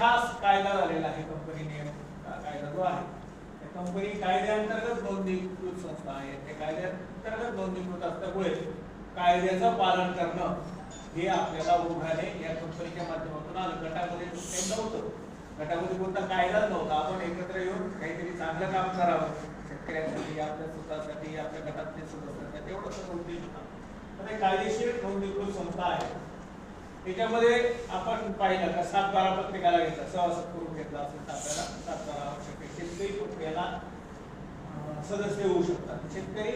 खास कायदा झालेला आहे. कंपनी नियम कायदा जो आहे त्या कंपनी कायद्याअंतर्गत नोंदणीकृत संस्था आहे. त्या कायद्याअंतर्गत नोंदणीकृत असल्यामुळे कायद्याचं पालन करणं हे आपल्याला ओघाने या कंपनीच्या माध्यमातून आलं. गटामध्ये काही नव्हतं गटामध्ये कोणता कायदाच नव्हता. आपण एकत्र येऊन काहीतरी चांगलं काम करावं. शेतकऱ्यांसाठी आपल्या स्वतःसाठी आपल्या गटातले सदस्यांसाठी एवढं नोंदणी होता. तर एक कायदेशीर नोंदणीकृत संस्था आहे. त्याच्यामध्ये आपण पाहिलं का सात बारा प्रत्येकाला घेतला सभासद करून घेतला असेल आपल्याला सात बारा आवश्यक आहे. शेतकरी पण याला सदस्य होऊ शकतात. शेतकरी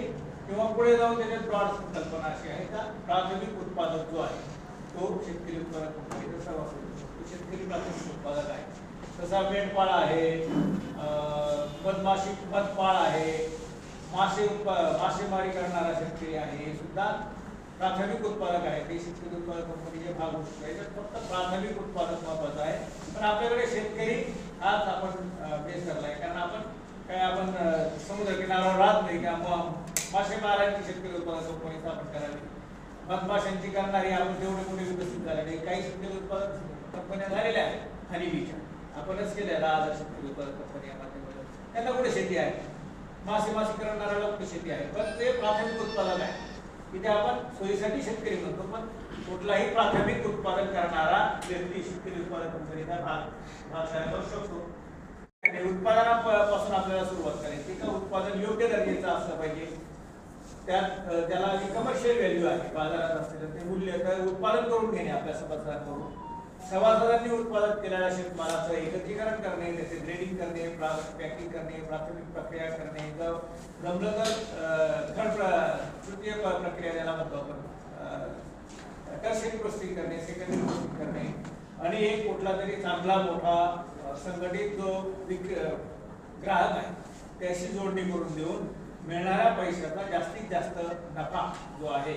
किंवा पुढे जाऊन त्याच्यात ब्रॉड संकल्पना अशी आहे का प्राथमिक उत्पादक जो आहे तो शेतकरी उत्पादक कंपनीचा सभासद होऊ शकतो शेतकरी प्राथमिक उत्पादक आहे. तसा मेंढपाळ आहे मधमाशी मधपाळ आहे मासे उत्पा मासेमारी करणारा शेतकरी आहे हे सुद्धा प्राथमिक उत्पादक आहे. ते शेतकरी उत्पादक कंपनीचे भाग होऊ शकतो याच्यात फक्त प्राथमिक उत्पादक महत्वाचं आहे. पण आपल्याकडे शेतकरी हाच आपण बेस धरला आहे. कारण आपण काय आपण समुद्र किनाऱ्यावर राहत नाही का मग मासेमारांची शेतकरी उत्पादक कंपनी स्थापन करावी मधमाशांची करणारी आपण तेवढे मोठे विकसित झाले नाही. काही शेतकरी उत्पादक कंपन्या झालेल्या आहेत. हनीबीच्या आपणच केल्या. दहा हजार शेतकरी उत्पादक कंपन्या माध्यमातून. त्यांना कुठे शेती आहे? मासे मासे करणाऱ्याला कुठे शेती आहे. पण ते प्राथमिक उत्पादक आहे. तिथे आपण सोयीसाठी शेतकरी म्हणतो पण कुठलाही प्राथमिक उत्पादन करणारा व्यक्ती शेतकरी उत्पादन भाग करू शकतो. उत्पादनापासून आपल्याला सुरुवात करायची. का उत्पादन योग्य दर्जाचं असलं पाहिजे. त्यात त्याला जी कमर्शियल व्हॅल्यू आहे बाजारात असलेलं ते मूल्य तर उत्पादन करून घेणे आपल्या सभासदांकडून सभासदांनी उत्पादन केलेल्या शेतमालाचं एकत्रीकरण करणे त्याचे ग्रेडिंग करणे पॅकिंग करणे प्राथमिक प्रक्रिया करणे जमलं तर थर्ड तृतीय प्रक्रिया ज्याला म्हणतो आपण. टर्शरी प्रोसेसिंग करणे सेकंडरी प्रोसेसिंग करणे. आणि एक कुठला तरी चांगला मोठा संघटित जो विक ग्राहक आहे त्याशी जोडणी करून देऊन मिळणाऱ्या पैशाचा जास्तीत जास्त नफा जो आहे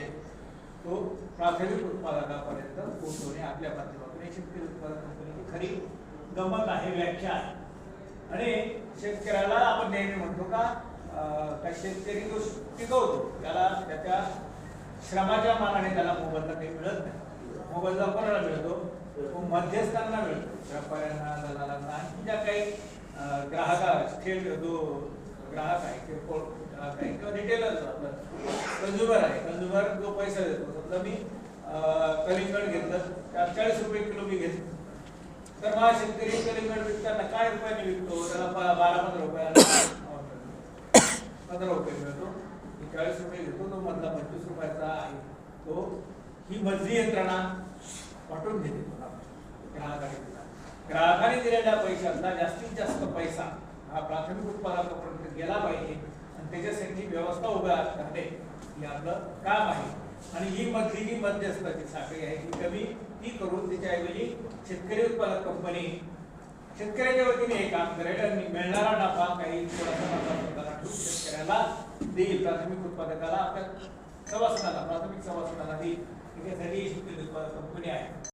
तो प्राथमिक उत्पादनापर्यंत पोहोचवणे आपल्या माध्यमातून. ही शेतकरी उत्पादक कंपनीची खरी गंमत आहे व्याख्या आहे. आणि शेतकऱ्याला आपण नेहमी म्हणतो का का शेतकरी जो पिकवतो त्याला त्याच्या श्रमाच्या मानाने त्याला मोबदला काही मिळत नाही. मोबदला कोणाला मिळतो? तो मध्यस्थांना मिळतो. व्यापाऱ्यांना दलालांना आणखी ज्या काही ग्राहका थेट जो ग्राहक आहे किरकोळ ग्राहक आहे. किंवा रिटेलर आपलं. कंझ्युमर आहे. कंझ्युमर जो पैसा देतो समजा मी कलिंगड घेतलं त्यात चाळीस रुपये किलो मी घेतलं. तर माझा शेतकरी कलिंगड विकताना काय रुपयाने विकतो? त्याला बारा पंधरा रुपयाला पंधरा रुपये मिळतो. मी चाळीस रुपये घेतो तो मधला पंचवीस रुपयाचा आहे. तो ही मधली यंत्रणा वाटून घेते ग्राहकाने दिला. ग्राहकाने दिलेल्या पैशातला जास्तीत जास्त पैसा हा प्राथमिक उत्पादनापर्यंत गेला पाहिजे आणि त्याच्यासाठी व्यवस्था उभ्या करणे हे आपलं काम आहे. आणि ही मधली जी मध्यस्थाची साखळी आहे ती कमी ती करून त्याच्याऐवजी शेतकरी उत्पादक कंपनी शेतकऱ्याच्या वतीने हे काम करेल आणि मिळणारा नफा काही थोडासा नफा स्वतःला ठेवून शेतकऱ्याला देईल. प्राथमिक उत्पादकाला आपल्या सभासदाला प्राथमिक सभासदाला देईल. त्याच्यासाठी शेतकरी उत्पादक कंपनी आहे.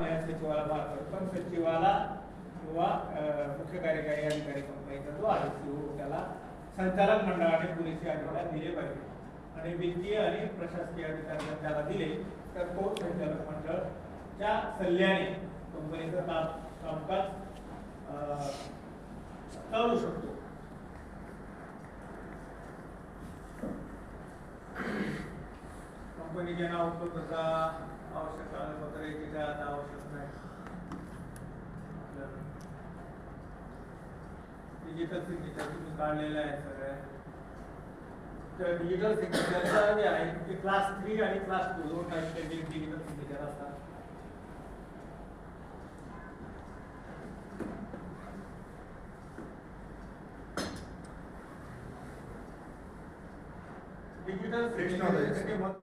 काम सचिवाला मार्फत पण सचिवाला किंवा मुख्य कार्यकारी अधिकारी कंपनीचा जो आहे त्याला संचालक मंडळाने पुरेसे आठवड्यात दिले पाहिजे. आणि वित्तीय आणि प्रशासकीय अधिकारी त्याला दिले तर तो संचालक मंडळच्या सल्ल्याने कंपनीचं काम कामकाज अं, शकतो. नाव उपलब्धता आवश्यक कागदपत्र काय आता आवश्यक नाही. डिजिटल सिग्नेचर तुम्ही काढलेलं आहे सगळ्या तर डिजिटल सिग्नेचरचा जे आहे ते क्लास थ्री आणि क्लास टू दोन टाईपचे डिजिटल सिग्नेचर असतात. डिजिटल. सिग्नेचरसाठी